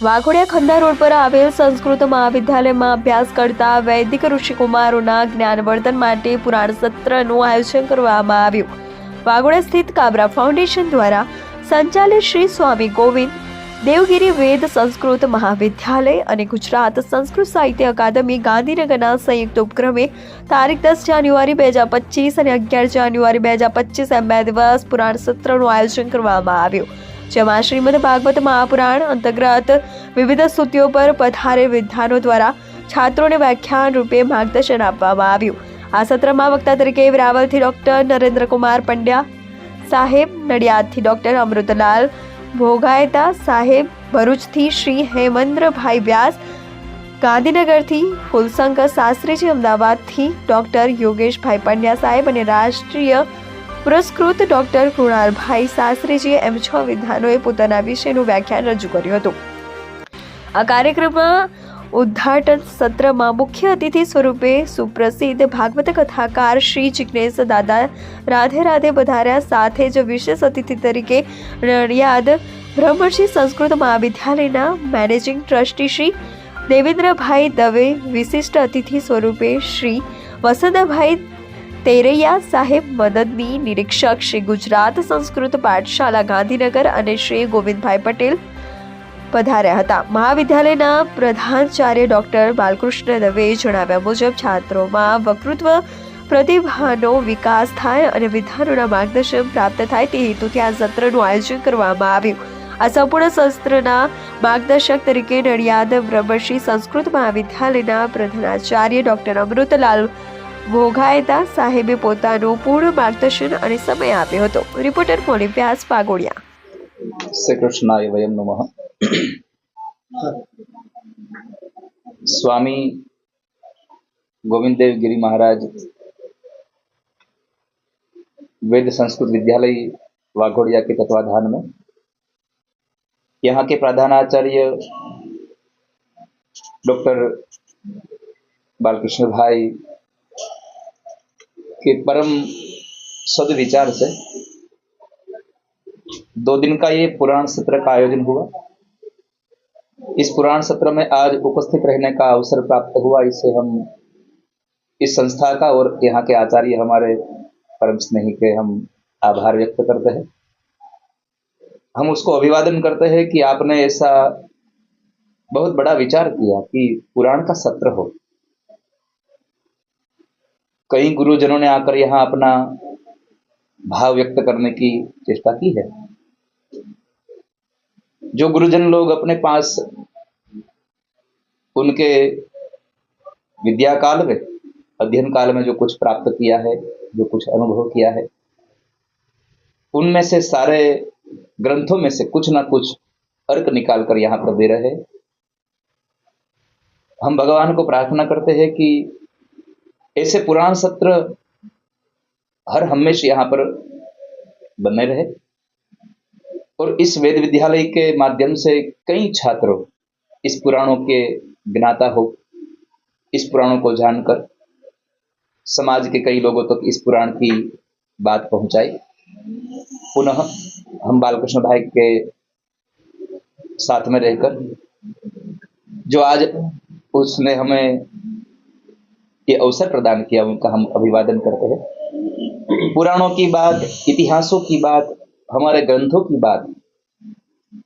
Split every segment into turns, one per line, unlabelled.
Waghodia ખંડા road પર આવેલ સંસ્કૃત મહાવિદ્યાલયમાં અભ્યાસ કરતા વૈદિક ઋષિકુમારોના જ્ઞાનવર્ધન માટે પુરાણ સત્રનું આયોજન કરવામાં આવ્યું. વાઘોડિયા સ્થિત કાબરા ફાઉન્ડેશન દ્વારા સંચાલિત શ્રી સ્વામી ગોવિંદ, દેવગિરી વેદ સંસ્કૃત મહાવિદ્યાલય અને ગુજરાત સંસ્કૃત સાહિત્ય અકાદમી ગાંધીનગરના સંયુક્ત ઉપક્રમે તારીખ દસ જાન્યુઆરી બે હજાર પચીસ અને અગિયાર જાન્યુઆરી બે હજાર પચીસ એમ બે દિવસ પુરાણ સત્રનું આયોજન કરવામાં આવ્યું. જેમાં શ્રીમદ ભાગવત મહાપુરાણ અંતર્ગત વિવિધ સ્તુતિઓ પર પધારે વિદ્વાનો દ્વારા છાત્રોને વ્યાખ્યાન રૂપે માર્ગદર્શન આપવામાં આવ્યું. આ સત્રમાં વક્તા તરીકે વેરાવલથી ડોક્ટર નરેન્દ્રકુમાર પંડ્યા, સાહેબ નડિયાદથી ડોક્ટર અમૃતલાલ ભોગાયતા, સાહેબ ભરૂચથી શ્રી હેમંદ્રભાઈ વ્યાસ, ગાંધીનગરથી ફુલશંકર શાસ્ત્રીજી, અમદાવાદથી ડોક્ટર યોગેશભાઈ પંડ્યા સાહેબ અને રાષ્ટ્રીય પુરસ્કૃત ડોક્ટર કૃણાલભાઈ શાસ્ત્રીજીએ એમ છ વિધાનોએ પોતાના વિષયનું વ્યાખ્યાન રજૂ કર્યું હતું. આ કાર્યક્રમમાં ઉદ્ઘાટન સત્રમાં મુખ્ય અતિથિ સ્વરૂપે સુપ્રસિદ્ધ ભાગવત કથાકાર શ્રી જિજ્ઞેશ દાદા રાધે રાધે પધાર્યા, સાથે જ વિશેષ અતિથિ તરીકે નડિયાદ બ્રહ્મર્ષિ સંસ્કૃત મહાવિદ્યાલયના મેનેજિંગ ટ્રસ્ટી શ્રી દેવેન્દ્રભાઈ દવે, વિશિષ્ટ અતિથિ સ્વરૂપે શ્રી વસંતભાઈ તેરૈયા સાહેબ મદદની નિરીક્ષક શ્રી ગુજરાત સંસ્કૃત પાઠશાળા ગાંધીનગર અને શ્રી ગોવિંદભાઈ પટેલ પધાર્યા હતા. મહાવિદ્યાલયના પ્રધાનાચાર્ય ડોક્ટર બાલકૃષ્ણ દવેએ જણાવ્યા મુજબ છાત્રોમાં વકૃત્વ પ્રતિભાનો વિકાસ થાય અને વિધાનોના માર્ગદર્શન પ્રાપ્ત થાય તે હેતુથી આ સત્રનું આયોજન કરવામાં આવ્યું. આ સંપૂર્ણ સત્રના માર્ગદર્શક તરીકે નડિયાદ બ્રહ્મશ્રી સંસ્કૃત મહાવિદ્યાલયના પ્રધાનાચાર્ય ડોક્ટર અમૃતલાલ ભોગાયતા સાહેબે પોતાનું પૂર્ણ માર્ગદર્શન અને સમય આપ્યો હતો રિપોર્ટર મોલી વ્યાસ પાગોડિયા
શ્રી કૃષ્ણાય વયમ નમઃ स्वामी गोविंद देव गिरी महाराज वेद संस्कृत विद्यालय वाघोड़िया के तत्वाधान में यहाँ के प्रधानाचार्य डॉक्टर बालकृष्ण भाई के परम सदविचार से दो दिन का ये पुराण सत्र का आयोजन हुआ। इस पुराण सत्र में आज उपस्थित रहने का अवसर प्राप्त हुआ। इससे हम इस संस्था का और यहाँ के आचार्य हमारे परम स्नेही के हम आभार व्यक्त करते हैं। हम उसको अभिवादन करते हैं कि आपने ऐसा बहुत बड़ा विचार किया कि पुराण का सत्र हो। कई गुरुजनों ने आकर यहाँ अपना भाव व्यक्त करने की चेष्टा की है। जो गुरुजन लोग अपने पास उनके विद्या काल में, अध्ययन काल में जो कुछ प्राप्त किया है, जो कुछ अनुभव किया है, उनमें से सारे ग्रंथों में से कुछ ना कुछ अर्क निकाल कर यहाँ पर दे रहे हम भगवान को प्रार्थना करते हैं कि ऐसे पुराण सत्र हर हमेश यहाँ पर बने रहे। और इस वेद विद्यालय के माध्यम से कई छात्र इस पुराणों के ज्ञाता हो, इस पुराणों को जानकर समाज के कई लोगों तक तो इस पुराण की बात पहुंचाई। पुनः हम बालकृष्ण भाई के साथ में रहकर, जो आज उसने हमें ये अवसर प्रदान किया उनका हम अभिवादन करते हैं पुराणों की बात इतिहासों की बात हमारे ग्रंथों की बात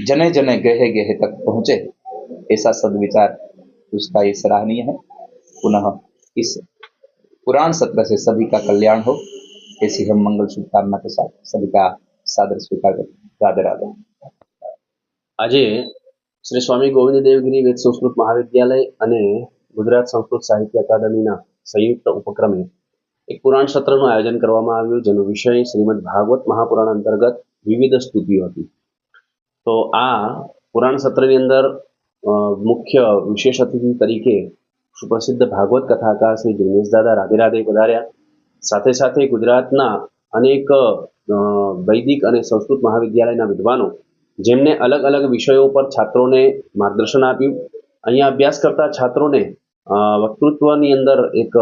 जने जने गहे गहे तक पहुंचे ऐसा सदविचार उसका ये सराहनीय है पुनः इस पुराण सत्र से सभी का कल्याण हो ऐसी हम मंगल शुभकामना के साथ सभी का सादर स्वीकार करते हैं। राधे राधे
આજે શ્રી સ્વામી ગોવિંદ દેવગિરી વેદ સંસ્કૃત મહાવિદ્યાલય અને ગુજરાત સંસ્કૃત સાહિત્ય અકાદમીના સંયુક્ત ઉપક્રમે એક પુરાણ સત્રનું આયોજન કરવામાં આવ્યું, જેનો વિષય શ્રીમદ ભાગવત મહાપુરાણ અંતર્ગત વિવિધ સ્તુતિઓ હતી. તો આ પુરાણ સત્રની અંદર મુખ્ય વિશેષ અતિથિ તરીકે સુપ્રસિદ્ધ ભાગવત કથાકાર શ્રી જિગ્નેશ દાદા રાધે રાધે પધાર્યા. સાથે સાથે ગુજરાતના અનેક વૈદિક અને સંસ્કૃત મહાવિદ્યાલયના વિદ્વાનો, જેમને અલગ અલગ વિષયો પર છાત્રોને માર્ગદર્શન આપ્યું. અહીંયા અભ્યાસ કરતા છાત્રોને વક્તૃત્વની અંદર એક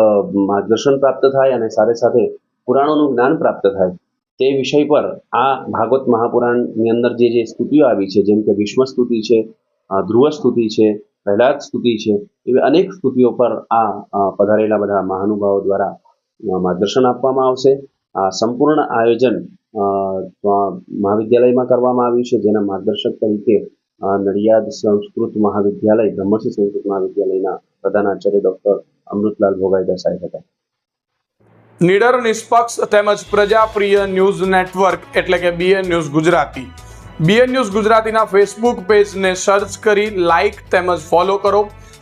માર્ગદર્શન પ્રાપ્ત થાય અને સાથે સાથે પુરાણોનું જ્ઞાન પ્રાપ્ત થાય. તે વિષય પર આ ભાગવત મહાપુરાણની અંદર જે જે સ્તુતિઓ આવી છે, જેમ કે ભીષ્મ સ્તુતિ છે ધ્રુવ સ્તુતિ છે, પ્રહલાદ સ્તુતિ છે, એવી અનેક સ્તુતિઓ પર આ પધારેલા બધા મહાનુભાવો દ્વારા માર્ગદર્શન આપવામાં આવશે. આ સંપૂર્ણ આયોજન મહાવિદ્યાલયમાં કરવામાં આવ્યું છે, જેના માર્ગદર્શક તરીકે નડિયાદ સંસ્કૃત મહાવિદ્યાલય બ્રહ્મશ્રી સંસ્કૃત મહાવિદ્યાલયના પ્રધાનાચાર્ય ડોક્ટર અમૃતલાલ ભોગાઈદા સાહેબ હતા.
નિડર, નિષ્પક્ષ તેમજ પ્રજાપ્રિય ન્યૂઝ નેટવર્ક એટલે કે BN news Gujarati. BN news ગુજરાતીના ફેસબુક પેજને સર્ચ કરી લાઇક તેમજ ફોલો કરો.